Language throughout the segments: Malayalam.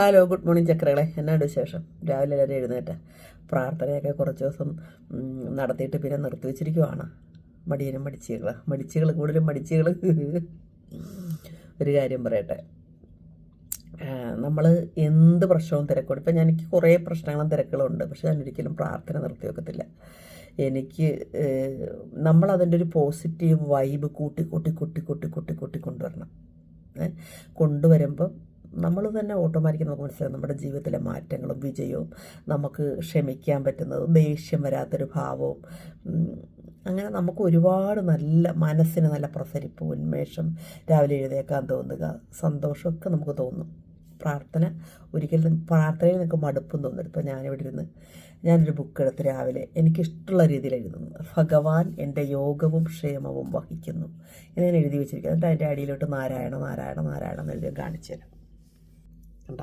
Hello good morning ചക്രകളെ. എന്നാണ് വിശേഷം? രാവിലെ എല്ലാവരും എഴുന്നേറ്റ. പ്രാർത്ഥനയൊക്കെ കുറച്ച് ദിവസം നടത്തിയിട്ട് പിന്നെ നിർത്തി വെച്ചിരിക്കുവാണ്. മടിയനും മടിച്ചുകൾ മടിച്ചുകൾ കൂടുതലും മടിച്ചുകൾ ഒരു കാര്യം പറയട്ടെ. നമ്മൾ എന്ത് പ്രശ്നവും തിരക്കുണ്ട് ഇപ്പം എനിക്ക് കുറേ പ്രശ്നങ്ങളും തിരക്കുകളും ഉണ്ട് പക്ഷെ ഞാൻ ഒരിക്കലും പ്രാർത്ഥന നിർത്തി വെക്കത്തില്ല. എനിക്ക് നമ്മളതിന്റെ ഒരു പോസിറ്റീവ് വൈബ് കൂട്ടി കൂട്ടി കൂട്ടി കൂട്ടി കൂട്ടി കൂട്ടി കൊണ്ടുവരണം? കൊണ്ടുവരുമ്പം നമ്മൾ തന്നെ ഓട്ടോമാറ്റിക് നമുക്ക് മനസ്സിലാവും നമ്മുടെ ജീവിതത്തിലെ മാറ്റങ്ങളും വിജയവും നമുക്ക് ക്ഷമിക്കാൻ പറ്റുന്നത് ദേഷ്യം വരാത്തൊരു ഭാവവും അങ്ങനെ നമുക്ക് ഒരുപാട് നല്ല മനസ്സിന് നല്ല പ്രസരിപ്പ് ഉന്മേഷം രാവിലെ എഴുതേക്കാൻ തോന്നുക സന്തോഷമൊക്കെ നമുക്ക് തോന്നും. പ്രാർത്ഥന ഒരിക്കലും പ്രാർത്ഥനയിൽ നിങ്ങൾക്ക് മടുപ്പും തോന്നരുത്. ഇപ്പോൾ ഞാനിവിടെ ഇരുന്ന് ഞാനൊരു ബുക്ക് എടുത്ത് രാവിലെ എനിക്കിഷ്ടമുള്ള രീതിയിൽ എഴുതുന്നു. ഭഗവാൻ എന്റെ യോഗവും ക്ഷേമവും വഹിക്കുന്നു. എന്ന് ഞാൻ എഴുതി വെച്ചിരിക്കുന്നത് എന്നിട്ട് അതിന്റെ അടിയിലോട്ട് നാരായണ നാരായണ നാരായണ എന്ന് എഴുതി കാണിച്ചു തരാം. കണ്ട.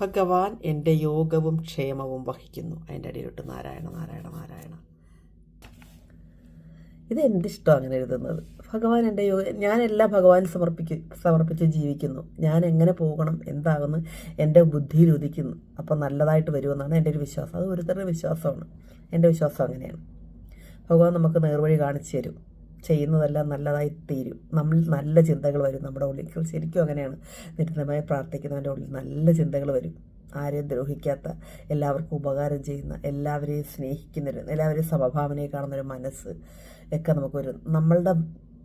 ഭഗവാൻ എന്റെ യോഗവും ക്ഷേമവും വഹിക്കുന്നു. അതിന്റെ അടിയിലോട്ട് നാരായണ നാരായണ നാരായണ. ഇത് എന്റെ ഇഷ്ടം അങ്ങനെ എഴുതുന്നത്. ഭഗവാൻ എന്റെ യോഗ ഞാനെല്ലാം ഭഗവാൻ സമർപ്പിക്ക് സമർപ്പിച്ച് ജീവിക്കുന്നു. ഞാൻ എങ്ങനെ പോകണം എന്താകുന്നു എന്റെ ബുദ്ധിയിൽ ഉദിക്കുന്നു. അപ്പം നല്ലതായിട്ട് വരുമെന്നാണ് എന്റെ ഒരു വിശ്വാസം. അത് ഒരുത്തരുടെ വിശ്വാസമാണ്. എന്റെ വിശ്വാസം അങ്ങനെയാണ്. ഭഗവാൻ നമുക്ക് നേർവഴി കാണിച്ചു തരും. ചെയ്യുന്നതെല്ലാം നല്ലതായി തീരും. നമ്മൾ നല്ല ചിന്തകൾ വരും നമ്മുടെ ഉള്ളിൽ. ശരിക്കും അങ്ങനെയാണ്. നിരന്തരമായി പ്രാർത്ഥിക്കുന്നവന്റെ ഉള്ളിൽ നല്ല ചിന്തകൾ വരും. ആരെയും ദ്രോഹിക്കാത്ത എല്ലാവർക്കും ഉപകാരം ചെയ്യുന്ന എല്ലാവരെയും സ്നേഹിക്കുന്നൊരു എല്ലാവരെയും സമഭാവനയെ കാണുന്നൊരു മനസ്സ് ഒക്കെ നമുക്ക് വരും. നമ്മളുടെ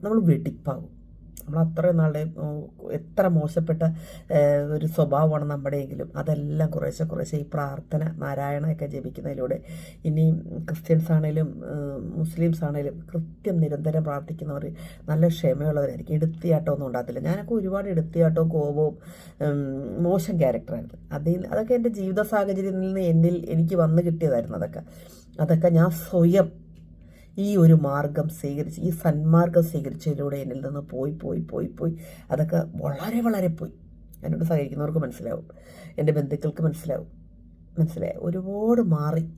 നമ്മൾ വെടിപ്പാകും. നമ്മൾ അത്രയും നാളെ എത്ര മോശപ്പെട്ട ഒരു സ്വഭാവമാണ് നമ്മുടെയെങ്കിലും. അതെല്ലാം കുറേശ്ശെ കുറേശ്ശെ ഈ പ്രാർത്ഥന നാരായണയൊക്കെ ജപിക്കുന്നതിലൂടെ. ഇനി ക്രിസ്ത്യൻസ് ആണേലും മുസ്ലിംസ് ആണേലും കൃത്യം നിരന്തരം പ്രാർത്ഥിക്കുന്നവർ നല്ല ക്ഷമയുള്ളവരായിരിക്കും. എടുത്തിയാട്ടമൊന്നും ഉണ്ടാകത്തില്ല. ഞാനൊക്കെ ഒരുപാട് എടുത്തിയാട്ടവും കോപവും മോശം ക്യാരക്ടറായിരുന്നു. അതിൽ അതൊക്കെ എന്റെ ജീവിത സാഹചര്യത്തിൽ നിന്ന് എന്നിൽ എനിക്ക് വന്നു കിട്ടിയതായിരുന്നു അതൊക്കെ. അതൊക്കെ ഞാൻ സ്വയം ഈ ഒരു മാർഗം സ്വീകരിച്ച് ഈ സന്മാർഗം സ്വീകരിച്ചതിലൂടെ എന്നിൽ നിന്ന് പോയി പോയി പോയി പോയി. അതൊക്കെ വളരെ വളരെ പോയി. എന്നോട് സഹകരിക്കുന്നവർക്ക് മനസ്സിലാവും. എന്റെ ബന്ധുക്കൾക്ക് മനസ്സിലാവും. മനസ്സിലായി? ഒരുപാട് മാറി.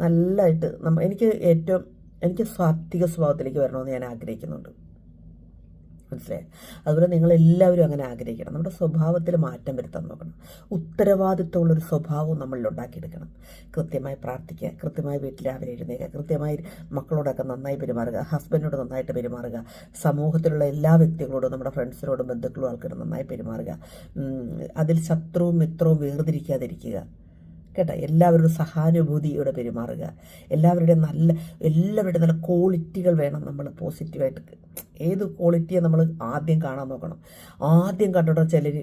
നല്ലതായിട്ട് നമ്മ എനിക്ക് ഏറ്റവും എനിക്ക് സാത്വിക സ്വഭാവത്തിലേക്ക് വരണമെന്ന് ഞാൻ ആഗ്രഹിക്കുന്നുണ്ട്. മനസ്സിലായി? അതുപോലെ നിങ്ങളെല്ലാവരും അങ്ങനെ ആഗ്രഹിക്കണം. നമ്മുടെ സ്വഭാവത്തിൽ മാറ്റം വരുത്താൻ നോക്കണം. ഉത്തരവാദിത്തമുള്ളൊരു സ്വഭാവം നമ്മളിൽ ഉണ്ടാക്കിയെടുക്കണം. കൃത്യമായി പ്രാർത്ഥിക്കുക കൃത്യമായി വീട്ടിൽ രാവിലെ എഴുന്നേക്കുക കൃത്യമായി മക്കളോടൊക്കെ നന്നായി പെരുമാറുക ഹസ്ബൻഡിനോട് നന്നായിട്ട് പെരുമാറുക സമൂഹത്തിലുള്ള എല്ലാ വ്യക്തികളോടും നമ്മുടെ ഫ്രണ്ട്സിനോടും ബന്ധുക്കളും ആൾക്കാരും നന്നായി പെരുമാറുക. അതിൽ ശത്രുവും മിത്രവും വേർതിരിക്കാതിരിക്കുക. കേട്ടോ എല്ലാവരുടെ സഹാനുഭൂതിയോടെ പെരുമാറുക. എല്ലാവരുടെയും നല്ല എല്ലാവരുടെയും നല്ല ക്വാളിറ്റികൾ വേണം നമ്മൾ പോസിറ്റീവായിട്ട് ഏത് ക്വാളിറ്റിയെ നമ്മൾ ആദ്യം കാണാൻ നോക്കണം. ആദ്യം കണ്ടിട്ട് ചിലർ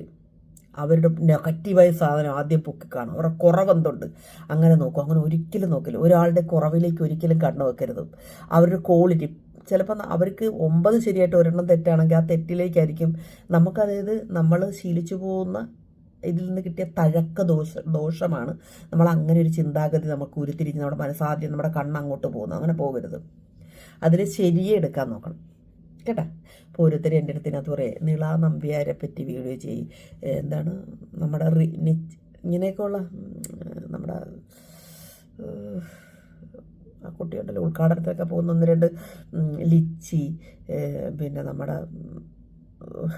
അവരുടെ നെഗറ്റീവായ സാധനം ആദ്യം പൊക്കി കാണും. അവരുടെ കുറവെന്തുണ്ട് അങ്ങനെ നോക്കും. അങ്ങനെ ഒരിക്കലും നോക്കില്ല. ഒരാളുടെ കുറവിലേക്ക് ഒരിക്കലും കണ്ണു വെക്കരുത്. അവരുടെ ക്വാളിറ്റി ചിലപ്പോൾ അവർക്ക് ഒമ്പത് ശരിയായിട്ട് ഒരെണ്ണം തെറ്റാണെങ്കിൽ ആ തെറ്റിലേക്കായിരിക്കും. നമുക്ക് അതായത് നമ്മൾ ശീലിച്ചു പോകുന്ന ഇതിൽ നിന്ന് കിട്ടിയ തഴക്ക ദോഷ ദോഷമാണ്. നമ്മൾ അങ്ങനെ ഒരു ചിന്താഗതി നമുക്ക് ഉരുത്തിരിഞ്ഞ് നമ്മുടെ മനസ്സാദ്യം നമ്മുടെ കണ്ണ് അങ്ങോട്ട് പോകുന്നു. അങ്ങനെ പോകരുത്. അതിൽ ശരിയെ എടുക്കാൻ നോക്കണം. കേട്ടാ? ഇപ്പോൾ ഓരോരുത്തർ എന്റെ അടുത്തിനകത്ത് പറയും നിള നമ്പ്യാരെ പറ്റി വീഡിയോ ചെയ്യും. എന്താണ്? നമ്മുടെ ഇങ്ങനെയൊക്കെയുള്ള നമ്മുടെ ആ കുട്ടിയുണ്ടല്ലോ ഉദ്ഘാടനത്തിലൊക്കെ പോകുന്ന ഒന്ന് രണ്ട് ലിച്ചി പിന്നെ നമ്മുടെ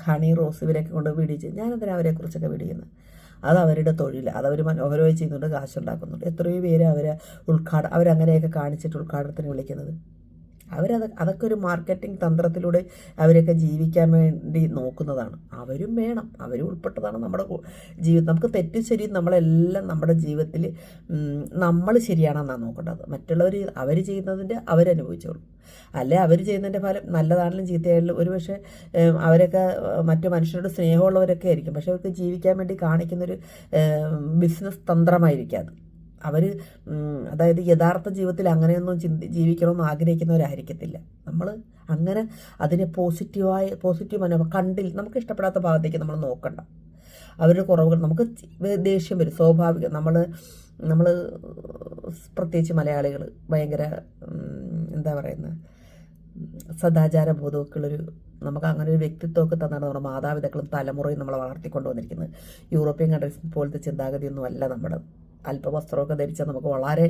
ഹണി റോസ് ഇവരെയൊക്കെ കൊണ്ട് വീഡിയോ ചെയ്യും ഞാനെന്തിനാ അവരെക്കുറിച്ചൊക്കെ വീഡിയോ അത് അവരുടെ തൊഴിൽ അതവർ മനോഹരമായി ചെയ്യുന്നുണ്ട് കാശുണ്ടാക്കുന്നുണ്ട്. എത്രയോ പേര് അവരെ ഉദ്ഘാടനം അവരങ്ങനെയൊക്കെ കാണിച്ചിട്ട് ഉദ്ഘാടനത്തിന് വിളിക്കുന്നത്. അവരത് അതൊക്കെ ഒരു മാർക്കറ്റിംഗ് തന്ത്രത്തിലൂടെ അവരൊക്കെ ജീവിക്കാൻ വേണ്ടി നോക്കുന്നതാണ്. അവരും വേണം. അവരും ഉൾപ്പെട്ടതാണ് നമ്മുടെ ജീവിതം. നമുക്ക് തെറ്റ് ശരി നമ്മളെല്ലാം നമ്മുടെ ജീവിതത്തിൽ നമ്മൾ ശരിയാണെന്നാണ് നോക്കേണ്ടത്. മറ്റുള്ളവർ അവർ ചെയ്യുന്നതിന്റെ അവരനുഭവിച്ചോളൂ. അല്ലെ അവർ ചെയ്യുന്നതിന്റെ ഫലം നല്ലതാണെങ്കിലും ചീത്തയായാലും ഒരുപക്ഷെ അവരൊക്കെ മറ്റു മനുഷ്യരോട് സ്നേഹമുള്ളവരൊക്കെ ആയിരിക്കും. പക്ഷെ അവർക്ക് ജീവിക്കാൻ വേണ്ടി കാണിക്കുന്നൊരു ബിസിനസ് തന്ത്രമായിരിക്കും അത്. അവർ അതായത് യഥാർത്ഥ ജീവിതത്തിൽ അങ്ങനെയൊന്നും ചിന്തി ജീവിക്കണമെന്ന് ആഗ്രഹിക്കുന്നവരായിരിക്കത്തില്ല. നമ്മൾ അങ്ങനെ അതിനെ പോസിറ്റീവായ പോസിറ്റീവ് മനോഭാവം കണ്ടിൽ നമുക്ക് ഇഷ്ടപ്പെടാത്ത ഭാഗത്തേക്ക് നമ്മൾ നോക്കണ്ട. അവരുടെ കുറവുകൾ നമുക്ക് ദേഷ്യം വരും. സ്വാഭാവികം. നമ്മൾ നമ്മൾ പ്രത്യേകിച്ച് മലയാളികൾ ഭയങ്കര എന്താ പറയുന്നത് സദാചാര ബോധമൊക്കെ ഉള്ളൊരു നമുക്ക് അങ്ങനെ ഒരു വ്യക്തിത്വമൊക്കെ തന്നാണ് നമ്മുടെ മാതാപിതാക്കളും തലമുറയും നമ്മളെ വളർത്തിക്കൊണ്ടു വന്നിരിക്കുന്നത് യൂറോപ്യൻ കൺട്രീസ് പോലത്തെ ചിന്താഗതിയൊന്നും അല്ല നമ്മുടെ അല്പവസ്ത്രമൊക്കെ ധരിച്ചാൽ നമുക്ക് വളരെ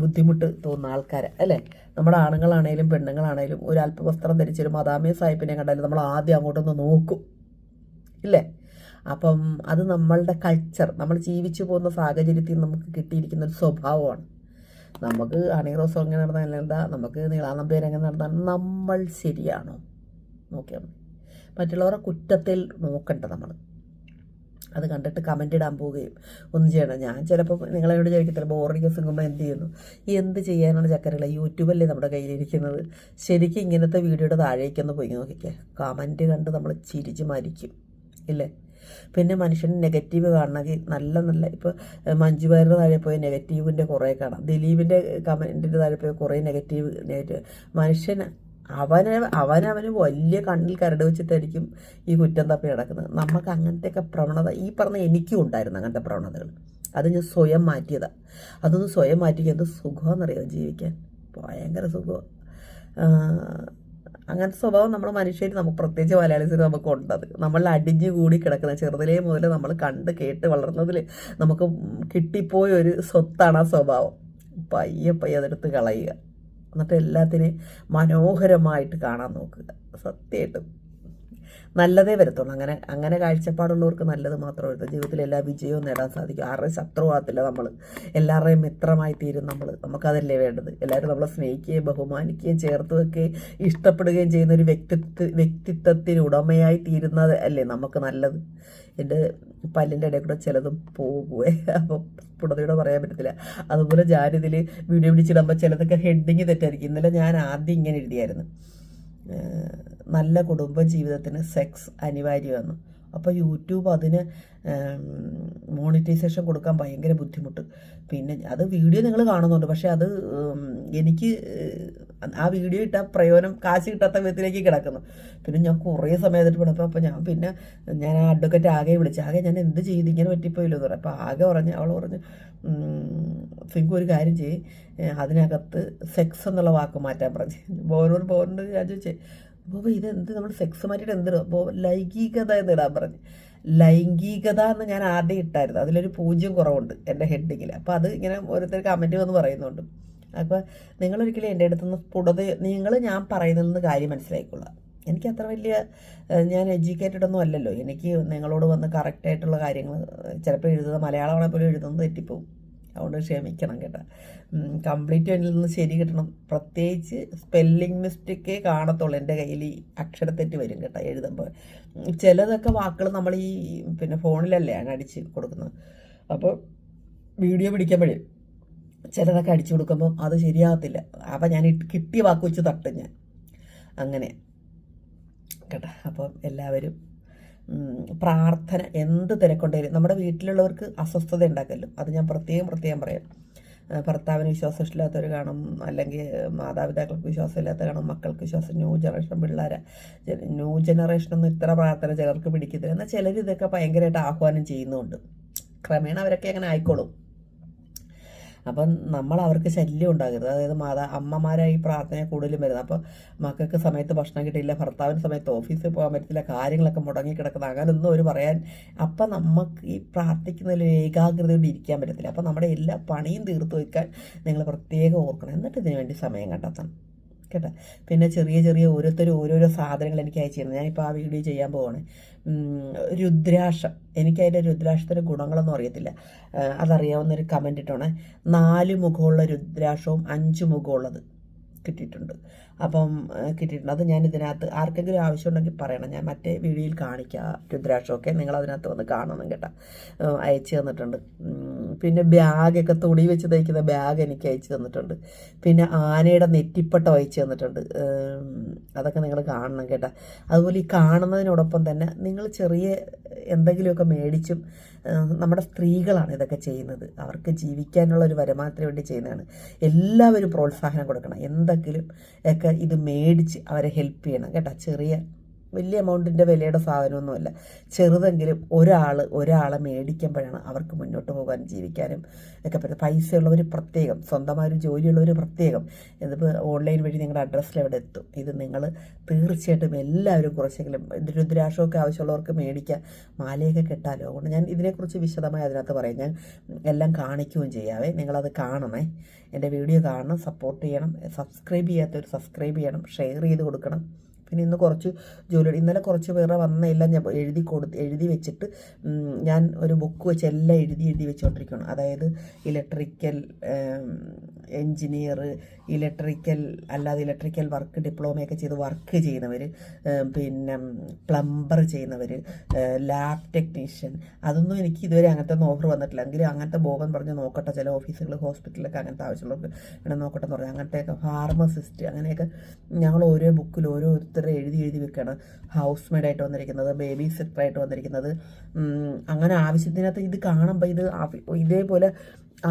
ബുദ്ധിമുട്ട് തോന്നുന്ന ആൾക്കാർ അല്ലേ? നമ്മുടെ ആണുങ്ങളാണേലും പെണ്ണുങ്ങളാണേലും ഒരു അല്പവസ്ത്രം ധരിച്ചൊരു മദാമേ സാഹിബിനെ കണ്ടാലും നമ്മൾ ആദ്യം അങ്ങോട്ടൊന്ന് നോക്കും ഇല്ലേ? അപ്പം അത് നമ്മളുടെ കൾച്ചർ നമ്മൾ ജീവിച്ചു പോകുന്ന സാഹചര്യത്തിൽ നമുക്ക് കിട്ടിയിരിക്കുന്ന ഒരു സ്വഭാവമാണ്. നമുക്ക് അണിറോസം എങ്ങനെ നടന്നാൽ എന്താ നമുക്ക് നീളാനമ്പേർ എങ്ങനെ നടന്നാൽ നമ്മൾ ശരിയാണോ? നോക്കിയാൽ മതി. മറ്റുള്ളവരുടെ കുറ്റത്തിൽ നോക്കണ്ട നമ്മൾ. അത് കണ്ടിട്ട് കമന്റ് ഇടാൻ പോവുകയും ഒന്നും ചെയ്യണം ഞാൻ ചിലപ്പോൾ നിങ്ങളോട് ചോദിക്കത്തില്ല ബോറിംഗ് സിംഗുമ്പോൾ എന്ത് ചെയ്യുന്നു? എന്ത് ചെയ്യാനാണ് ചക്കരയുള്ള യൂട്യൂബല്ലേ നമ്മുടെ കയ്യിലിരിക്കുന്നത്. ശരിക്കും ഇങ്ങനത്തെ വീഡിയോയുടെ താഴേക്കൊന്ന് പോയി നോക്കിക്കേ. കമന്റ് കണ്ട് നമ്മൾ ചിരിച്ച് മരിക്കും. ഇല്ലേ? പിന്നെ മനുഷ്യന് നെഗറ്റീവ് കാണണമെങ്കിൽ നല്ല നല്ല ഇപ്പോൾ മഞ്ജു വാര്യരുടെ താഴെ പോയ നെഗറ്റീവിന്റെ കുറേ കാണാം. ദിലീപിന്റെ കമന്റിന്റെ താഴെ പോയ കുറേ നെഗറ്റീവ് നെഗറ്റീവ് മനുഷ്യന് അവനെ അവനവന് വലിയ കണ്ണിൽ കരട് വെച്ചിട്ടായിരിക്കും ഈ കുറ്റം തപ്പി നടക്കുന്നത്. നമുക്ക് അങ്ങനത്തെയൊക്കെ പ്രവണത ഈ പറഞ്ഞ എനിക്കും ഉണ്ടായിരുന്നു അങ്ങനത്തെ പ്രവണതകൾ. അത് ഞാൻ സ്വയം മാറ്റിയതാണ് അതൊന്ന് സ്വയം മാറ്റിക്കുക എന്ത് സുഖമെന്നറിയോ ജീവിക്കാൻ? ഭയങ്കര സുഖമാണ് അങ്ങനത്തെ സ്വഭാവം നമ്മൾ മനുഷ്യർ നമുക്ക് പ്രത്യേകിച്ച് മലയാളീസിന് നമുക്ക് ഉണ്ടത് നമ്മൾ അടിഞ്ഞു കൂടി കിടക്കുന്ന ചെറുതിലെ മുതൽ നമ്മൾ കണ്ട് കേട്ട് വളർന്നതിൽ നമുക്ക് കിട്ടിപ്പോയ ഒരു സ്വത്താണ് ആ സ്വഭാവം. പയ്യെ പയ്യെ അതെടുത്ത് കളയുക. എന്നിട്ട് എല്ലാത്തിനെയും മനോഹരമായിട്ട് കാണാൻ നോക്കുക. സത്യമായിട്ടും. നല്ലതേ വരത്തുള്ളൂ. അങ്ങനെ അങ്ങനെ കാഴ്ചപ്പാടുള്ളവർക്ക് നല്ലത് മാത്രമേ വരത്തുള്ളൂ. ജീവിതത്തിൽ എല്ലാ വിജയവും നേടാൻ സാധിക്കും. ആരുടെയും ശത്രുവാകത്തില്ല നമ്മൾ എല്ലാവരുടെയും മിത്രമായി തീരും നമ്മൾ നമുക്കതല്ലേ വേണ്ടത്? എല്ലാവരും നമ്മളെ സ്നേഹിക്കുകയും ബഹുമാനിക്കുകയും ചേർത്ത് വെക്കുകയും ഇഷ്ടപ്പെടുകയും ചെയ്യുന്ന ഒരു വ്യക്തിത്വ വ്യക്തിത്വത്തിന് ഉടമയായി തീരുന്നത് അല്ലേ നമുക്ക് നല്ലത്? എന്റെ പല്ലിന്റെ ഇടയിൽ കൂടെ ചിലതും പോകുവേ അപ്പം പുണതയോടെ പറയാൻ പറ്റത്തില്ല. അതുപോലെ ഞാനിതിൽ വീഡിയോ പിടിച്ചിടുമ്പോൾ ചിലതൊക്കെ ഹെഡിങ് തെറ്റായിരിക്കും. ഇന്നലെ ഞാൻ ആദ്യം ഇങ്ങനെ എഴുതിയായിരുന്നു. നല്ല കുടുംബ ജീവിതത്തിന് സെക്സ് അനിവാര്യമാണ് അപ്പോൾ യൂട്യൂബ് അതിന് മോണിറ്റൈസേഷൻ കൊടുക്കാൻ ഭയങ്കര ബുദ്ധിമുട്ട്. പിന്നെ അത് വീഡിയോ നിങ്ങൾ കാണുന്നുണ്ട്. പക്ഷേ അത് എനിക്ക് ആ വീഡിയോ ഇട്ട പ്രയോജനം കാശ് കിട്ടാത്ത വിധത്തിലേക്ക് കിടക്കുന്നു. പിന്നെ ഞാൻ കുറേ സമയത്തിട്ട് വിടപ്പോൾ അപ്പോൾ ഞാൻ പിന്നെ ഞാൻ ആ അഡ്വക്കറ്റ് ആകെ വിളിച്ചു ആകെ ഞാൻ എന്ത് ചെയ്ത്? ഇങ്ങനെ പറ്റിപ്പോയില്ലോ എന്ന് പറഞ്ഞു അപ്പോൾ ആകെ പറഞ്ഞ് അവൾ പറഞ്ഞു ഫിങ്കു ഒരു കാര്യം ചെയ്യ്. അതിനകത്ത് സെക്സ് എന്നുള്ള വാക്ക് മാറ്റാൻ പറഞ്ഞു. ബോനോട് ബോനോട് ഞാൻ ചോദിച്ചേ അപ്പോൾ ഇതെന്ത്? നമ്മൾ സെക്സ് മാറ്റിയിട്ട് എന്തിടും അപ്പോൾ ലൈംഗികത എന്നിടാൻ പറഞ്ഞു. ലൈംഗികത എന്ന് ഞാൻ ആദ്യം ഇട്ടായിരുന്നു? അതിലൊരു പൂജ്യം കുറവുണ്ട് എന്റെ ഹെഡിങ്ങിൽ അപ്പോൾ അത് ഇങ്ങനെ ഓരോരുത്തർ കമന്റ് വന്ന് പറയുന്നുണ്ട്. അപ്പോൾ നിങ്ങളൊരിക്കലും എന്റെ അടുത്തുനിന്ന് സ്ഫുടത നിങ്ങൾ ഞാൻ പറയുന്നതിൽ നിന്ന് കാര്യം മനസ്സിലാക്കിക്കൊള്ളുക എനിക്ക് അത്ര വലിയ ഞാൻ എഡ്യൂക്കേറ്റഡ് ഒന്നും അല്ലല്ലോ. എനിക്ക് നിങ്ങളോട് വന്ന് കറക്റ്റായിട്ടുള്ള കാര്യങ്ങൾ ചിലപ്പോൾ എഴുതുന്നത് മലയാളമാണെങ്കിൽ പോലും എഴുതുന്നത് തെറ്റിപ്പോവും. അതുകൊണ്ട് ക്ഷമിക്കണം കേട്ടോ. കംപ്ലീറ്റ് അതിൽ നിന്ന് ശരി കിട്ടണം. പ്രത്യേകിച്ച് സ്പെല്ലിംഗ് മിസ്റ്റേക്കേ കാണത്തുള്ളൂ. എന്റെ കയ്യിൽ ഈ അക്ഷരത്തെറ്റ് വരും കേട്ടോ എഴുതുമ്പോൾ ചിലതൊക്കെ വാക്കുകൾ നമ്മൾ ഈ പിന്നെ ഫോണിലല്ലേ ആണ് അടിച്ച് കൊടുക്കുന്നത്. അപ്പോൾ വീഡിയോ പിടിക്കുമ്പോഴേ ചിലതൊക്കെ അടിച്ചു കൊടുക്കുമ്പോൾ അത് ശരിയാകത്തില്ല. അപ്പം ഞാൻ കിട്ടിയ വാക്ക് വെച്ച് തട്ടും ഞാൻ. അങ്ങനെ കേട്ടോ. അപ്പം എല്ലാവരും പ്രാർത്ഥന എന്ത് തിരക്കൊണ്ടേലും നമ്മുടെ വീട്ടിലുള്ളവർക്ക് അസ്വസ്ഥത ഉണ്ടാക്കല്ലോ അത് ഞാൻ പ്രത്യേകം പ്രത്യേകം പറയാം. ഭർത്താവിന് വിശ്വാസമില്ലാത്തവർ കാണും. അല്ലെങ്കിൽ മാതാപിതാക്കൾക്ക് വിശ്വാസമില്ലാത്ത കാണും. മക്കൾക്ക് വിശ്വാസം. ന്യൂ ജനറേഷൻ പിള്ളേരെ. ന്യൂ ജനറേഷൻ ഒന്നും ഇത്ര പ്രാർത്ഥന ചിലർക്ക് പിടിക്കത്തില്ല. എന്നാൽ ചിലർ ഇതൊക്കെ ഭയങ്കരമായിട്ട് ആഹ്വാനം ചെയ്യുന്നുണ്ട്. ക്രമേണ അവരൊക്കെ അങ്ങനെ ആയിക്കോളും. അപ്പം നമ്മൾ അവർക്ക് ശല്യം ഉണ്ടാകരുത്. അതായത് മാതാ അമ്മമാരായി പ്രാർത്ഥന കൂടുതലും വരുന്നത്. അപ്പോൾ മക്കൾക്ക് സമയത്ത് ഭക്ഷണം കിട്ടിയില്ല ഭർത്താവിന് സമയത്ത് ഓഫീസിൽ പോകാൻ പറ്റില്ല കാര്യങ്ങളൊക്കെ മുടങ്ങി കിടക്കുന്നത് അങ്ങനൊന്നും അവർ പറയാൻ അപ്പം നമുക്ക് ഈ പ്രാർത്ഥിക്കുന്നതിൽ ഏകാഗ്രത ഏകാഗ്രതയോടെ ഇരിക്കാൻ പറ്റത്തില്ല. അപ്പം നമ്മുടെ എല്ലാ പണിയും തീർത്ത് വയ്ക്കാൻ നിങ്ങൾ പ്രത്യേകം ഓർക്കണം. എന്നിട്ട് ഇതിനു വേണ്ടി സമയം കണ്ടെത്തണം. കേട്ടോ. പിന്നെ ചെറിയ ചെറിയ ഓരോരുത്തരും ഓരോരോ സാധനങ്ങൾ എനിക്ക് അയച്ചു തരുന്നത് ഞാനിപ്പോൾ ആ വീഡിയോ ചെയ്യാൻ പോവാണ്. രുദ്രാക്ഷം. എനിക്ക് അതിന്റെ രുദ്രാക്ഷത്തിന്റെ ഗുണങ്ങളൊന്നും അറിയത്തില്ല. അതറിയാവുന്നൊരു കമന്റ് ഇട്ടോണേ. നാല് മുഖമുള്ള രുദ്രാക്ഷവും അഞ്ച് മുഖമുള്ളത്. കിട്ടിയിട്ടുണ്ട്. അപ്പം കിട്ടിയിട്ടുണ്ട്. അത് ഞാൻ ഇതിനകത്ത് ആർക്കെങ്കിലും ആവശ്യമുണ്ടെങ്കിൽ പറയണം. ഞാൻ മറ്റേ വീഡിയോയിൽ കാണിക്കാം രുദ്രാക്ഷമൊക്കെ നിങ്ങൾ അതിനകത്ത് വന്ന് കാണണം കേട്ടോ. അയച്ചു തന്നിട്ടുണ്ട്. പിന്നെ ബാഗൊക്കെ തുണി വെച്ച് തയ്ക്കുന്ന ബാഗ് എനിക്ക് അയച്ചു തന്നിട്ടുണ്ട്. പിന്നെ ആനയുടെ നെറ്റിപ്പട്ടം അയച്ചു തന്നിട്ടുണ്ട്. അതൊക്കെ നിങ്ങൾ കാണണം കേട്ടോ. അതുപോലെ ഈ കാണുന്നതിനോടൊപ്പം തന്നെ നിങ്ങൾ ചെറിയ എന്തെങ്കിലുമൊക്കെ മേടിച്ചും നമ്മുടെ സ്ത്രീകളാണ് ഇതൊക്കെ ചെയ്യുന്നത്. അവർക്ക് ജീവിക്കാനുള്ള ഒരു വരുമാനത്തിന് വേണ്ടി ചെയ്യുന്നതാണ്. എല്ലാവരും പ്രോത്സാഹനം കൊടുക്കണം. എന്തെങ്കിലും ഒക്കെ ഇത് മേടിച്ച് അവരെ ഹെൽപ്പ് ചെയ്യണം കേട്ടോ. ചെറിയ വലിയ എമൗണ്ടിന്റെ വിലയുടെ സാധനമൊന്നുമല്ല. ചെറുതെങ്കിലും ഒരാൾ ഒരാളെ മേടിക്കുമ്പോഴാണ് അവർക്ക് മുന്നോട്ട് പോകാൻ ജീവിക്കാനും ഒക്കെ പറ്റും പൈസയുള്ളവർ പ്രത്യേകം സ്വന്തമായ ഒരു ജോലിയുള്ളവർ പ്രത്യേകം. ഇതിപ്പോൾ ഓൺലൈൻ വഴി നിങ്ങളുടെ അഡ്രസ്സിൽ എവിടെ എത്തും? ഇത് നിങ്ങൾ തീർച്ചയായിട്ടും എല്ലാവരും കുറച്ചെങ്കിലും രുദ്രാക്ഷമൊക്കെ ആവശ്യമുള്ളവർക്ക് മേടിക്കാം മാലയൊക്കെ കെട്ടാലോ? അതുകൊണ്ട് ഞാൻ ഇതിനെക്കുറിച്ച് വിശദമായി അതിനകത്ത് പറയാം. ഞാൻ എല്ലാം കാണിക്കുകയും ചെയ്യാവേ. നിങ്ങളത് കാണണേ. എന്റെ വീഡിയോ കാണണം സപ്പോർട്ട് ചെയ്യണം. സബ്സ്ക്രൈബ് ചെയ്യാത്തവർ സബ്സ്ക്രൈബ് ചെയ്യണം ഷെയർ ചെയ്ത് കൊടുക്കണം. പിന്നെ ഇന്ന് കുറച്ച് ജോലി ഇന്നലെ കുറച്ച് പേരെ വന്നെല്ലാം ഞാൻ എഴുതി കൊടുത്ത് എഴുതി വെച്ചിട്ട് ഞാൻ ഒരു ബുക്ക് വെച്ച് എല്ലാം എഴുതി എഴുതി വെച്ചുകൊണ്ടിരിക്കുകയാണ് അതായത് ഇലക്ട്രിക്കൽ എൻജിനീയർ ഇലക്ട്രിക്കൽ അല്ലാതെ ഇലക്ട്രിക്കൽ വർക്ക് ഡിപ്ലോമയൊക്കെ ചെയ്ത് വർക്ക് ചെയ്യുന്നവർ പിന്നെ പ്ലംബർ ചെയ്യുന്നവർ ലാബ് ടെക്നീഷ്യൻ അതൊന്നും എനിക്ക് ഇതുവരെ അങ്ങനത്തെ ഒന്നും ഓഫർ വന്നിട്ടില്ല. എങ്കിലും അങ്ങനത്തെ ബോഗൻ പറഞ്ഞ് നോക്കട്ടെ ചില ഓഫീസുകൾ ഹോസ്പിറ്റലൊക്കെ അങ്ങനത്തെ ആവശ്യമുള്ളവർക്ക് വേണം നോക്കട്ടെ എന്ന് പറഞ്ഞാൽ അങ്ങനത്തെയൊക്കെ ഫാർമസിസ്റ്റ് അങ്ങനെയൊക്കെ ഞങ്ങൾ ഓരോ ബുക്കിൽ ഓരോരുത്തരെ എഴുതി എഴുതി വെക്കുകയാണ് ഹൗസ് മെയ്ഡായിട്ട് വന്നിരിക്കുന്നത് ബേബി സിറ്ററായിട്ട് വന്നിരിക്കുന്നത്. അങ്ങനെ ആവശ്യത്തിനകത്ത് ഇത് കാണുമ്പോൾ ഇത് ഇതേപോലെ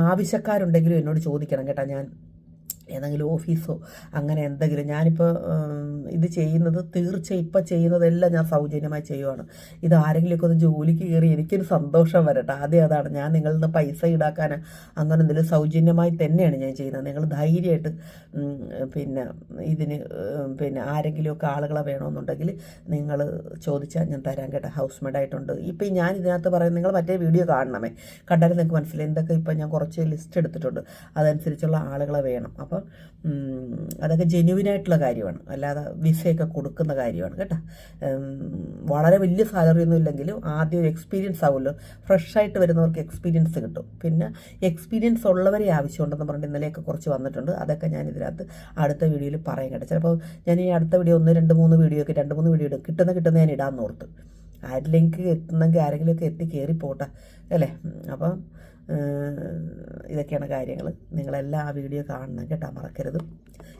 ആവശ്യക്കാരുണ്ടെങ്കിലും എന്നോട് ചോദിക്കണം കേട്ടോ ഞാൻ. ഏതെങ്കിലും ഓഫീസോ അങ്ങനെ എന്തെങ്കിലും. ഞാനിപ്പോൾ ഇത് ചെയ്യുന്നത് തീർച്ചയായും ഇപ്പം ചെയ്യുന്നതെല്ലാം ഞാൻ സൗജന്യമായി ചെയ്യുവാണ്. ഇത് ആരെങ്കിലുമൊക്കെ ഒന്ന് ജോലിക്ക് കയറി എനിക്കൊരു സന്തോഷം വരട്ടെ. ആദ്യം അതാണ്. ഞാൻ നിങ്ങളിൽ നിന്ന് പൈസ ഈടാക്കാൻ അങ്ങനെ എന്തെങ്കിലും സൗജന്യമായി തന്നെയാണ് ഞാൻ ചെയ്യുന്നത്. നിങ്ങൾ ധൈര്യമായിട്ട് പിന്നെ ഇതിന് പിന്നെ ആരെങ്കിലുമൊക്കെ ആളുകളെ വേണമെന്നുണ്ടെങ്കിൽ നിങ്ങൾ ചോദിച്ചാൽ ഞാൻ തരാൻ കേട്ടോ. ഹൗസ് മെയ്ഡായിട്ടുണ്ട് ഇപ്പം ഞാൻ ഇതിനകത്ത് പറയുന്നത് നിങ്ങൾ മറ്റേ വീഡിയോ കാണണമേ. കണ്ടാലും നിങ്ങൾക്ക് മനസ്സിലായി. എന്തൊക്കെ ഇപ്പം ഞാൻ കുറച്ച് ലിസ്റ്റ് എടുത്തിട്ടുണ്ട്. അതനുസരിച്ചുള്ള ആളുകളെ വേണം. അപ്പം അതൊക്കെ ജെന്യുവിനായിട്ടുള്ള കാര്യമാണ്. അല്ലാതെ വിസയൊക്കെ കൊടുക്കുന്ന കാര്യമാണ് കേട്ടോ. വളരെ വലിയ സാലറി ഒന്നും ഇല്ലെങ്കിലും ആദ്യം ഒരു എക്സ്പീരിയൻസ് ആവുമല്ലോ. ഫ്രഷായിട്ട് വരുന്നവർക്ക് എക്സ്പീരിയൻസ് കിട്ടും. പിന്നെ എക്സ്പീരിയൻസ് ഉള്ളവരെ ആവശ്യമുണ്ടെന്ന് പറഞ്ഞിട്ട് ഇന്നലെയൊക്കെ കുറച്ച് വന്നിട്ടുണ്ട്. അതൊക്കെ ഞാൻ ഇതിനകത്ത് അടുത്ത വീഡിയോയിൽ പറയാൻ കേട്ടോ. ചിലപ്പോൾ ഞാൻ ഈ അടുത്ത വീഡിയോ ഒന്ന് രണ്ട് മൂന്ന് വീഡിയോ ഒക്കെ രണ്ട് മൂന്ന് വീഡിയോ കിട്ടുന്ന കിട്ടുന്ന ഞാൻ ഇടാമെന്ന് ഓർത്ത്. ആരിലേക്ക് എത്തുന്നെങ്കിൽ ആരെങ്കിലുമൊക്കെ എത്തി കയറി പോട്ടെ അല്ലേ? അപ്പം ഇതൊക്കെയാണ് കാര്യങ്ങൾ നിങ്ങളെല്ലാം ആ വീഡിയോ കാണണം കേട്ടോ മറക്കരുത്.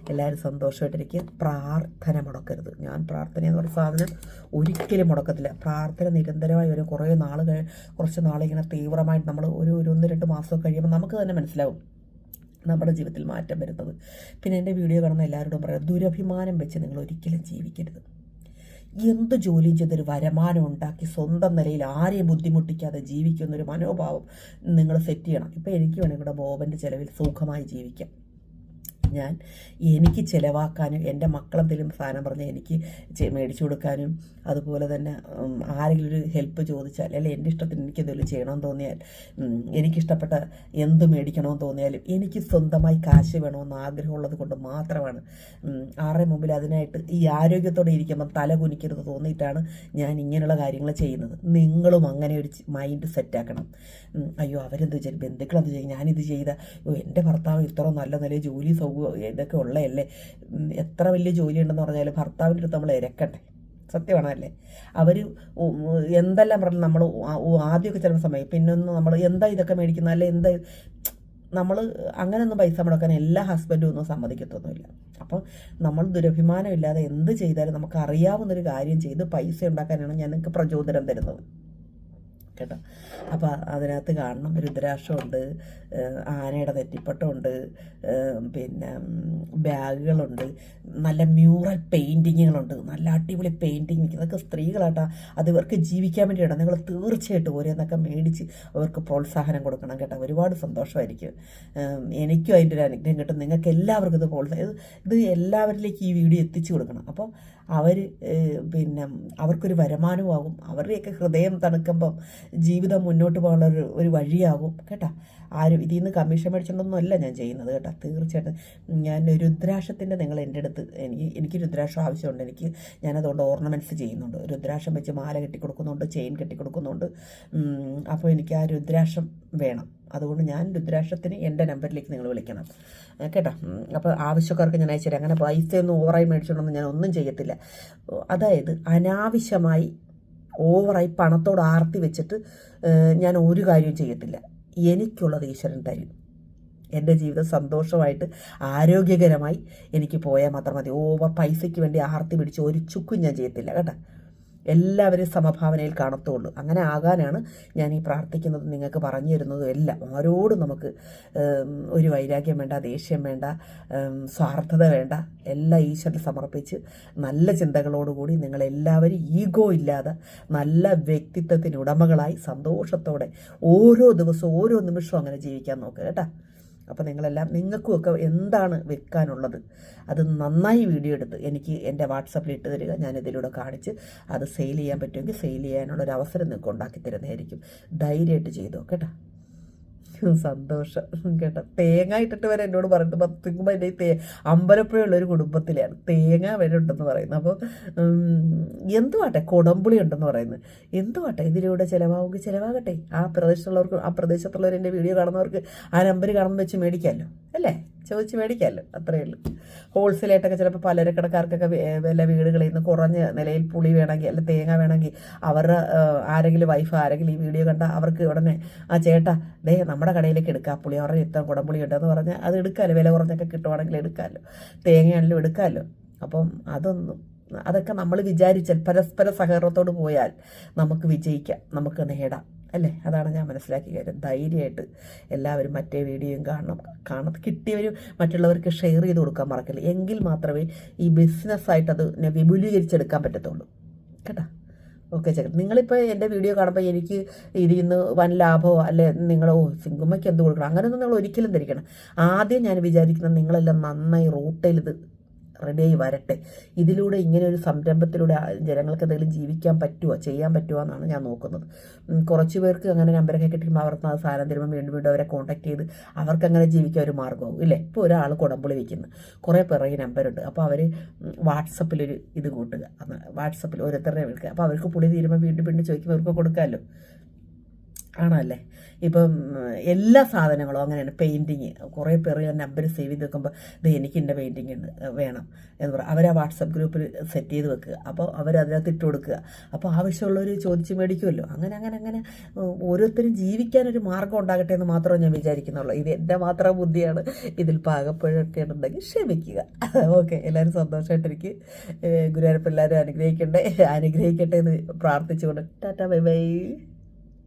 എല്ലാവരും സന്തോഷമായിട്ടിരിക്കുക. പ്രാർത്ഥന മുടക്കരുത്. ഞാൻ പ്രാർത്ഥന എന്ന് പറഞ്ഞ സാധനം ഒരിക്കലും മുടക്കത്തില്ല. പ്രാർത്ഥന നിരന്തരമായി വരും. കുറേ നാൾ കുറച്ച് നാളിങ്ങനെ തീവ്രമായിട്ട് നമ്മൾ ഒരു ഒരു ഒന്ന് രണ്ട് മാസം കഴിയുമ്പോൾ നമുക്ക് തന്നെ മനസ്സിലാവും നമ്മുടെ ജീവിതത്തിൽ മാറ്റം വരുന്നത്. പിന്നെ എന്റെ വീഡിയോ കാണുന്ന എല്ലാവരോടും പറയാം ദുരഭിമാനം വെച്ച് നിങ്ങൾ ഒരിക്കലും ജീവിക്കരുത്. എന്ത് ജോലിയും ചെയ്തൊരു വരുമാനം ഉണ്ടാക്കി സ്വന്തം നിലയിൽ ആരെയും ബുദ്ധിമുട്ടിക്കാതെ ജീവിക്കുന്നൊരു മനോഭാവം നിങ്ങൾ സെറ്റ് ചെയ്യണം. ഇപ്പം എനിക്ക് വേണമെങ്കിൽ ഇവിടെ ബോബന്റെ ചിലവിൽ സുഖമായി ജീവിക്കാം. ഞാൻ എനിക്ക് ചിലവാക്കാനും എന്റെ മക്കളെന്തെങ്കിലും സാധനം പറഞ്ഞാൽ എനിക്ക് മേടിച്ചു കൊടുക്കാനും അതുപോലെ തന്നെ ആരെങ്കിലും ഒരു ഹെൽപ്പ് ചോദിച്ചാൽ അല്ലെങ്കിൽ എന്റെ ഇഷ്ടത്തിന് എനിക്ക് എന്തെങ്കിലും ചെയ്യണമെന്ന് തോന്നിയാൽ എനിക്കിഷ്ടപ്പെട്ട എന്ത് മേടിക്കണമെന്ന് തോന്നിയാലും എനിക്ക് സ്വന്തമായി കാശ് വേണമെന്ന് ആഗ്രഹമുള്ളത് കൊണ്ട് മാത്രമാണ്. ആരുടെ മുമ്പിൽ അതിനായിട്ട് ഈ ആരോഗ്യത്തോടെ ഇരിക്കുമ്പോൾ തല കുനിക്കരുത് തോന്നിയിട്ടാണ് ഞാൻ ഇങ്ങനെയുള്ള കാര്യങ്ങൾ ചെയ്യുന്നത്. നിങ്ങളും അങ്ങനെ ഒരു മൈൻഡ് സെറ്റാക്കണം അയ്യോ അവരെന്ത് ചെയ്യും ബന്ധുക്കളെന്ത് ചെയ്യും ഞാനിത് ചെയ്ത എന്റെ ഭർത്താവ് ഇത്ര നല്ല നിലയിൽ ജോലി സൗകര്യം ഇതൊക്കെ ഉള്ളതല്ലേ? എത്ര വലിയ ജോലി ഉണ്ടെന്ന് പറഞ്ഞാൽ ഭർത്താവിന്റെ അടുത്ത് നമ്മൾ ഇരക്കട്ടെ. സത്യമാണല്ലേ അവർ എന്തെല്ലാം പറഞ്ഞു നമ്മൾ ആദ്യമൊക്കെ ചില സമയം പിന്നെ ഒന്ന് നമ്മൾ എന്താ ഇതൊക്കെ മേടിക്കുന്നത്? അല്ലെ എന്താ നമ്മൾ അങ്ങനെയൊന്നും പൈസ മുടക്കാൻ എല്ലാ ഹസ്ബൻഡും ഒന്നും സമ്മതിക്കത്തൊന്നുമില്ല. അപ്പോൾ നമ്മൾ ദുരഭിമാനമില്ലാതെ എന്ത് ചെയ്താലും നമുക്ക് അറിയാവുന്നൊരു കാര്യം ചെയ്ത് പൈസ ഉണ്ടാക്കാനാണ് ഞാൻ നിങ്ങൾക്ക് പ്രചോദനം തരുന്നത്. കേട്ടോ. അപ്പോൾ അതിനകത്ത് കാണണം രുദ്രാക്ഷമുണ്ട് ആനയുടെ നെറ്റിപ്പട്ടമുണ്ട് പിന്നെ ബാഗുകളുണ്ട് നല്ല മ്യൂറൽ പെയിന്റിങ്ങുകളുണ്ട് നല്ല അടിപൊളി പെയിന്റിങ് ഇതൊക്കെ സ്ത്രീകളാട്ടാ അത് ഇവർക്ക് ജീവിക്കാൻ വേണ്ടിയിട്ടാണ് നിങ്ങൾ തീർച്ചയായിട്ടും ഓരോന്നൊക്കെ മേടിച്ച് അവർക്ക് പ്രോത്സാഹനം കൊടുക്കണം കേട്ടോ. ഒരുപാട് സന്തോഷമായിരിക്കും. എനിക്കും അതിന്റെ ഒരു അനുഗ്രഹം കിട്ടും. നിങ്ങൾക്ക് എല്ലാവർക്കും ഇത് പ്രോത്സാഹനം ഇത് എല്ലാവരിലേക്ക് ഈ വീഡിയോ എത്തിച്ചു കൊടുക്കണം. അപ്പോൾ അവർ പിന്നെ അവർക്കൊരു വരുമാനമാകും അവരുടെയൊക്കെ ഹൃദയം തണുക്കുമ്പം ജീവിതം മുന്നോട്ട് പോകാനുള്ള ഒരു ഒരു വഴിയാകും കേട്ടോ? ആരും ഇതിൽ നിന്ന് കമ്മീഷൻ മേടിച്ചുകൊണ്ടൊന്നും ഞാൻ ചെയ്യുന്നത് കേട്ടോ? തീർച്ചയായിട്ടും. ഞാൻ രുദ്രാക്ഷത്തിന്റെ നിങ്ങൾ എന്റെ അടുത്ത് എനിക്ക് എനിക്ക് രുദ്രാക്ഷം ആവശ്യമുണ്ട്. എനിക്ക് ഞാനതുകൊണ്ട് ഓർണമെന്റ്സ് ചെയ്യുന്നുണ്ട്. രുദ്രാക്ഷം വെച്ച് മാല കെട്ടിക്കൊടുക്കുന്നുണ്ട് ചെയിൻ കെട്ടിക്കൊടുക്കുന്നുണ്ട്. കൊടുക്കുന്നുണ്ട് അപ്പോൾ എനിക്ക് ആ രുദ്രാക്ഷം വേണം. അതുകൊണ്ട് ഞാൻ രുദ്രാക്ഷത്തിന് എന്റെ നമ്പറിലേക്ക് നിങ്ങൾ വിളിക്കണം. കേട്ടോ? അപ്പോൾ ആവശ്യക്കാർക്ക് ഞാൻ അയച്ചു തരാം. അങ്ങനെ പൈസയൊന്നും ഓവറായി മേടിച്ചുകൊണ്ടൊന്നും ഞാൻ ഒന്നും ചെയ്യത്തില്ല. അതായത് അനാവശ്യമായി ഓവറായി പണത്തോട് ആർത്തി വെച്ചിട്ട് ഞാൻ ഒരു കാര്യവും ചെയ്യത്തില്ല. എനിക്കുള്ളത് ഈശ്വരൻ തരും. എന്റെ ജീവിതം സന്തോഷമായിട്ട് ആരോഗ്യകരമായി എനിക്ക് പോയാൽ മാത്രം മതി. ഓവർ പൈസയ്ക്ക് വേണ്ടി ആർത്തി പിടിച്ച് ഒരു ചുക്കും ഞാൻ ചെയ്യത്തില്ല കേട്ടോ. എല്ലാവരും സമഭാവനയിൽ കാണത്തുള്ളൂ. അങ്ങനെ ആകാനാണ് ഞാൻ ഈ പ്രാർത്ഥിക്കുന്നത് നിങ്ങൾക്ക് പറഞ്ഞു തരുന്നതും എല്ലാം. ആരോടും നമുക്ക് ഒരു വൈരാഗ്യം വേണ്ട ദേഷ്യം വേണ്ട സ്വാർത്ഥത വേണ്ട. എല്ലാം ഈശ്വരന് സമർപ്പിച്ച് നല്ല ചിന്തകളോടുകൂടി നിങ്ങളെല്ലാവരും ഈഗോ ഇല്ലാതെ നല്ല വ്യക്തിത്വത്തിന് ഉടമകളായി സന്തോഷത്തോടെ ഓരോ ദിവസവും ഓരോ നിമിഷവും അങ്ങനെ ജീവിക്കാൻ നോക്കുക കേട്ടോ. അപ്പോൾ നിങ്ങളെല്ലാം നിങ്ങൾക്കുമൊക്കെ എന്താണ് വെക്കാനുള്ളത്? അത് നന്നായി വീഡിയോ എടുത്ത് എനിക്ക് എന്റെ വാട്സപ്പിൽ ഇട്ട് തരിക. ഞാനിതിലൂടെ കാണിച്ച് അത് സെയിൽ ചെയ്യാൻ പറ്റുമെങ്കിൽ സെയിൽ ചെയ്യാനുള്ള ഒരു അവസരം നിങ്ങൾക്ക് ഉണ്ടാക്കി തരുന്നതായിരിക്കും. ധൈര്യമായിട്ട് ചെയ്തോ കേട്ടോ. സന്തോഷം. കേട്ടോ. തേങ്ങ ഇട്ടിട്ട് വരെ എന്നോട് പറയുന്നത് പത്തിക്കുമ്പോൾ എന്റെ തേ അമ്പലപ്പുഴയുള്ള ഒരു കുടുംബത്തിലാണ് തേങ്ങ വരെ ഉണ്ടെന്ന് പറയുന്നത് അപ്പോൾ എന്തുവാട്ടെ? കുടംപുളി ഉണ്ടെന്ന് പറയുന്നത് എന്തുവാട്ടെ? ഇതിലൂടെ ചിലവാകുമെങ്കിൽ ചിലവാകട്ടെ. ആ പ്രദേശത്തുള്ളവർക്ക് ആ പ്രദേശത്തുള്ളവർ എന്റെ വീഡിയോ കാണുന്നവർക്ക് ആ നമ്പർ കാണുമ്പോൾ വെച്ച് മേടിക്കാമല്ലോ. അല്ലേ? ചോദിച്ച് മേടിക്കാമല്ലോ അത്രയേ ഉള്ളൂ. ഹോൾസെയിലായിട്ടൊക്കെ ചിലപ്പോൾ പലചരക്കടക്കാർക്കൊക്കെ വില വീടുകളിൽ നിന്ന് കുറഞ്ഞ നിലയിൽ പുളി വേണമെങ്കിൽ അല്ല തേങ്ങ വേണമെങ്കിൽ അവരുടെ ആരെങ്കിലും വൈഫ് ആരെങ്കിലും ഈ വീഡിയോ കണ്ടാൽ അവർക്ക് ഉടനെ ആ ചേട്ടാ ദേ നമ്മുടെ കടയിലേക്ക് എടുക്കാം പുളി അവരുടെ ഇത്ര കുടംപുളി ഉണ്ടെന്ന് പറഞ്ഞാൽ അത് എടുക്കാമല്ലോ വില കുറഞ്ഞൊക്കെ കിട്ടുവാണെങ്കിൽ എടുക്കാമല്ലോ തേങ്ങയാണെങ്കിലും എടുക്കാമല്ലോ. അപ്പം അതൊന്നും അതൊക്കെ നമ്മൾ വിചാരിച്ചാൽ പരസ്പര സഹകരണത്തോട് പോയാൽ നമുക്ക് വിജയിക്കാം നമുക്ക് നേടാം. അല്ലേ? അതാണ് ഞാൻ മനസ്സിലാക്കി കാര്യം. ധൈര്യമായിട്ട് എല്ലാവരും മറ്റേ വീഡിയോയും കാണണം. കാണ കിട്ടിയവരും മറ്റുള്ളവർക്ക് ഷെയർ ചെയ്ത് കൊടുക്കാൻ മറക്കില്ല? എങ്കിൽ മാത്രമേ ഈ ബിസിനസ്സായിട്ട് അത് വിപുലീകരിച്ചെടുക്കാൻ പറ്റത്തുള്ളൂ. കേട്ടോ? ഓക്കെ ചേട്ടൻ നിങ്ങളിപ്പോൾ എന്റെ വീഡിയോ കാണുമ്പോൾ എനിക്ക് ഇതിൽ നിന്ന് വൻ ലാഭമോ അല്ലെ നിങ്ങൾ ഓ സിംഗുമ്മയ്ക്ക് എന്ത് കൊടുക്കണം? അങ്ങനെയൊന്നും നിങ്ങൾ ഒരിക്കലും ധരിക്കണം. ആദ്യം ഞാൻ വിചാരിക്കുന്നത് നിങ്ങളെല്ലാം നന്നായി റൂട്ടിൽ ഇത് റെഡിയായി വരട്ടെ. ഇതിലൂടെ ഇങ്ങനെ ഒരു സംരംഭത്തിലൂടെ ജനങ്ങൾക്ക് എന്തെങ്കിലും ജീവിക്കാൻ പറ്റുമോ ചെയ്യാൻ പറ്റുമോ എന്നാണ് ഞാൻ നോക്കുന്നത്. കുറച്ചു പേർക്ക് അങ്ങനെ നമ്പറൊക്കെ കിട്ടുമ്പോൾ അവർക്ക് ആ സാധനം തരുമ്പോൾ വീണ്ടും വീണ്ടും അവരെ കോൺടാക്ട് ചെയ്ത് അവർക്ക് അങ്ങനെ ജീവിക്കാൻ ഒരു മാർഗമാവും ഇല്ലേ? ഇപ്പോൾ ഒരാൾ കുടമ്പുളി വയ്ക്കുന്നു കുറേ പിറകെ നമ്പരുണ്ട് അപ്പോൾ അവർ വാട്സപ്പിലൊരു ഇത് കൂട്ടുക. വാട്സപ്പിൽ ഓരോരുത്തരുടെ വിളിക്കുക. അപ്പോൾ അവർക്ക് പുളി തീരുമ്പോൾ വീണ്ടും വീണ്ടും ചോദിക്കുമ്പോൾ അവർക്ക് കൊടുക്കാമല്ലോ. ആണല്ലേ ഇപ്പം എല്ലാ സാധനങ്ങളും അങ്ങനെയാണ്. പെയിന്റിങ് കുറേ പേർ ഞാൻ നമ്പർ സേവ് ചെയ്ത് വെക്കുമ്പോൾ ഇത് എനിക്ക് എന്റെ പെയിന്റിങ് വേണം എന്ന് പറയാം. അവരാ വാട്സപ്പ് ഗ്രൂപ്പിൽ സെറ്റ് ചെയ്ത് വെക്കുക. അപ്പോൾ അവരതിനകത്ത് ഇട്ട് കൊടുക്കുക. അപ്പോൾ ആവശ്യമുള്ളവർ ചോദിച്ച് മേടിക്കുമല്ലോ. അങ്ങനെ അങ്ങനെ അങ്ങനെ ഓരോരുത്തരും ജീവിക്കാനൊരു മാർഗം ഉണ്ടാകട്ടെ എന്ന് മാത്രമേ ഞാൻ വിചാരിക്കുന്നുള്ളൂ. ഇത് എന്റെ മാത്രം ബുദ്ധിയാണ്. ഇതിൽ പാകപ്പഴൊക്കെ ഉണ്ടെങ്കിൽ ക്ഷമിക്കുക. ഓക്കെ എല്ലാവരും സന്തോഷമായിട്ടിരിക്കും ഗുരുവായൂരപ്പം എല്ലാവരും അനുഗ്രഹിക്കണ്ടേ? അനുഗ്രഹിക്കട്ടെ എന്ന് പ്രാർത്ഥിച്ചുകൊണ്ട്. Tata bye bye.